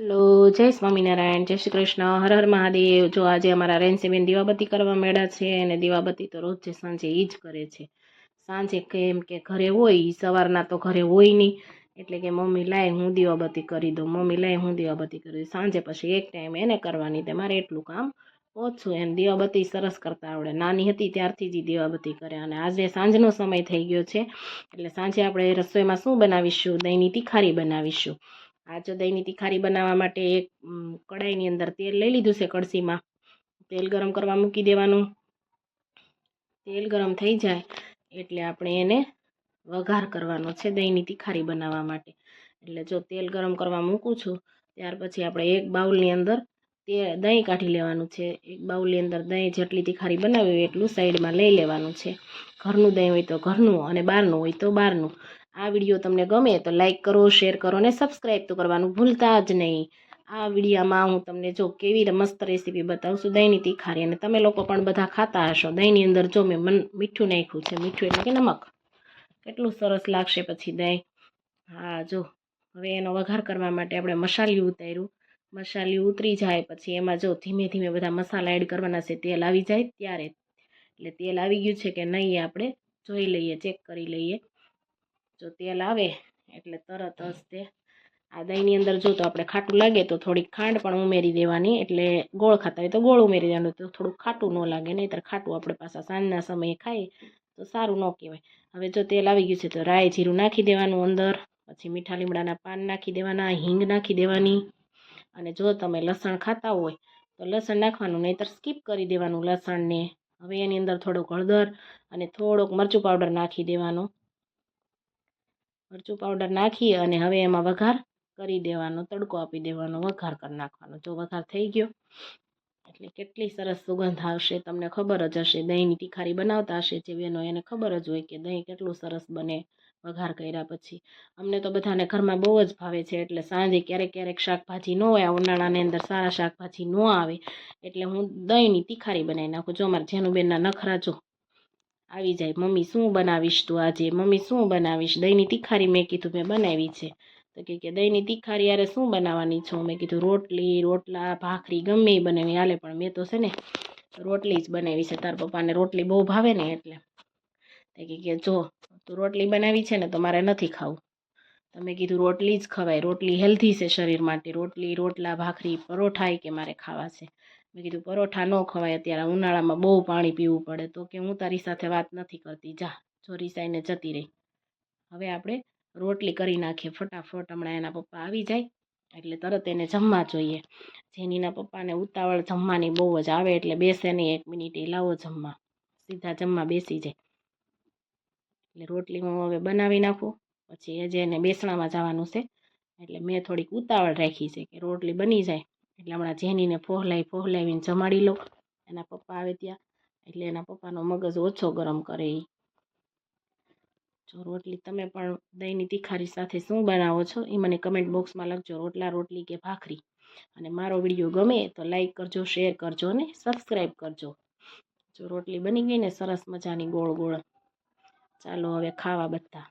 Hello, જય સ્વામિનારાયણ, જય શ્રી કૃષ્ણ. હર હર મહાદેવ. જો આજે અમારા રેન્સીબેન દીવાબત્તી કરવા મેળા છે અને દીવાબત્તી તો રોજ છે સાંજે એ જ કરે છે. સાંજે કેમ કે ઘરે હોય સવારના તો ઘરે હોય નહીં એટલે કે મમ્મી, લાય હું દીવાબત્તી કરી દઉં. મમ્મી, લાય હું દીવાબત્તી કરી દઉં. સાંજે પછી એક ટાઈમ એને કરવાની તે મારે એટલું કામ ઓછું. એમ દીવાબત્તી સરસ કરતા આવડે. નાની હતી ત્યારથી જ દીવાબત્તી કરે અને આજે સાંજનો સમય થઈ ગયો છે. એટલે સાંજે આપણે રસોઈમાં શું બનાવીશું? દહીંની તિખારી બનાવીશું. આ જો દહીંની તીખારી બનાવવા માટે એક કડાઈની અંદર તેલ લઈ લીધું છે કળશીમાં. તેલ ગરમ કરવા મૂકી દેવાનું. તેલ ગરમ થઈ જાય એટલે આપણે એને વઘાર કરવાનો છે દહીંની તીખારી બનાવવા માટે. એટલે જો તેલ ગરમ કરવા મૂકું છું, ત્યાર પછી આપણે એક બાઉલની અંદર તે દહીં કાઢી લેવાનું છે. એક બાઉલની અંદર દહીં જેટલી તીખારી બનાવી હોય એટલું સાઈડમાં લઈ લેવાનું છે. ઘરનું દહીં હોય તો ઘરનું અને બહારનું હોય તો બહારનું. આ વીડિયો તમને ગમે તો લાઈક કરો, શેર કરો અને સબસ્ક્રાઈબ તો કરવાનું ભૂલતા જ નહીં. આ વિડીયામાં હું તમને જો કેવી મસ્ત રેસીપી બતાવું છું, દહીંની તીખારી. અને તમે લોકો પણ બધા ખાતા હશો. દહીંની અંદર જો મેં મન, મીઠું નાખ્યું છે, મીઠું એટલે કે નમક. કેટલું સરસ લાગશે પછી દહીં. હા, જો. હવે એનો વઘાર કરવા માટે આપણે મસાલી ઉતાર્યું. મસાલી ઉતરી જાય પછી એમાં જો ધીમે ધીમે બધા મસાલા એડ કરવાના છે, તેલ આવી જાય ત્યારે. એટલે તેલ આવી ગયું છે કે નહીં આપણે જોઈ લઈએ, ચેક કરી લઈએ. જો તેલ આવે, એટલે તરત જ તે આ દહીંની અંદર જો તો આપણે ખાટું લાગે તો થોડીક ખાંડ પણ ઉમેરી દેવાની, એટલે ગોળ ખાતા હોય તો ગોળ ઉમેરી દેવાનું, તો થોડુંક ખાટું ન લાગે, નહીંતર ખાટું આપણે પાછા સાંજના સમયે ખાઈએ તો સારું ન કહેવાય. હવે જો તેલ આવી ગયું છે તો રાઈ જીરું નાખી દેવાનું અંદર, પછી મીઠા લીમડાના પાન નાખી દેવાના, હિંગ નાખી દેવાની, અને જો તમે લસણ ખાતા હોય તો લસણ નાખવાનું, નહીંતર સ્કીપ કરી દેવાનું લસણને. હવે એની અંદર થોડુંક હળદર અને થોડોક મરચું પાવડર નાખી દેવાનો. મરચું પાવડર નાખી અને હવે એમાં વઘાર કરી દેવાનો, તડકો આપી દેવાનો, વઘાર કરી નાખવાનો. જો વઘાર થઈ ગયો, એટલે કેટલી સરસ સુગંધ આવશે, તમને ખબર જ હશે. દહીંની તીખારી બનાવતા હશે જે બહેનો, એને ખબર જ હોય કે દહીં કેટલું સરસ બને વઘાર કર્યા પછી. અમને તો બધાને ઘરમાં બહુ જ ભાવે છે, એટલે સાંજે ક્યારેક ક્યારેક શાકભાજી ન હોય ઉનાળાની અંદર સારા શાકભાજી ન આવે. એટલે હું દહીંની તીખારી બનાવી નાખું. જો અમારે જેનું બેનના નખરા જો આવી જાય. મમ્મી, શું બનાવીશ તું આજે? મમ્મી, શું બનાવીશ? દહીંની તીખારી મેં કીધું, મેં બનાવી છે. તો કહે કે દહીંની તીખારી યારે શું બનાવવાની છું? મેં કીધું, રોટલી, રોટલા, ભાખરી ગમે એ બનાવી હાલે, પણ મેં તો છે ને રોટલી જ બનાવી છે. તાર પપ્પાને રોટલી બહુ ભાવે ને એટલે. તે કહે કે જો, તું રોટલી બનાવી છે ને તો મારે નથી ખાવું. તમે કીધું, રોટલી જ ખવાય. રોટલી હેલ્ધી છે શરીર માટે. રોટલી, રોટલા, ભાખરી, પરોઠા કે મારે ખાવા છે. મેં કીધું, પરોઠા ન ખવાય અત્યારે, ઉનાળામાં બહુ પાણી પીવું પડે. તો કે, હું તારી સાથે વાત નથી કરતી, જા, જો રીસાઈને જતી રહી. હવે આપણે રોટલી કરી નાખીએ ફટાફટ, હમણાં એના પપ્પા આવી જાય, એટલે તરત એને જમવા જોઈએ. જેનીના પપ્પાને ઉતાવળ જમવાની બહુ જ આવે, એટલે બેસે નહીં, એક મિનિટ લાવો જમવા. સીધા જમવા બેસી જાય. એટલે રોટલી હું હવે બનાવી નાખું, પછી એ એને બેસણામાં જવાનું છે. એટલે મેં થોડીક ઉતાવળ રાખી છે કે રોટલી બની જાય. એટલે હમણાં જેનીને પહોલાવી ફોહલાવીને જમાડી લઉં એના પપ્પા આવે ત્યાં, એટલે એના પપ્પાનો મગજ ઓછો ગરમ કરે એ જો રોટલી તમે પણ દહીંની તીખારી સાથે શું બનાવો છો એ મને કમેન્ટ બોક્સમાં લખજો, રોટલા, રોટલી કે ભાખરી. અને મારો વીડિયો ગમે તો લાઈક કરજો શેર કરજો અને સબસ્ક્રાઈબ કરજો. જો રોટલી બની ગઈ ને, સરસ મજાની ગોળ ગોળ. ચાલો હવે ખાવા બધા.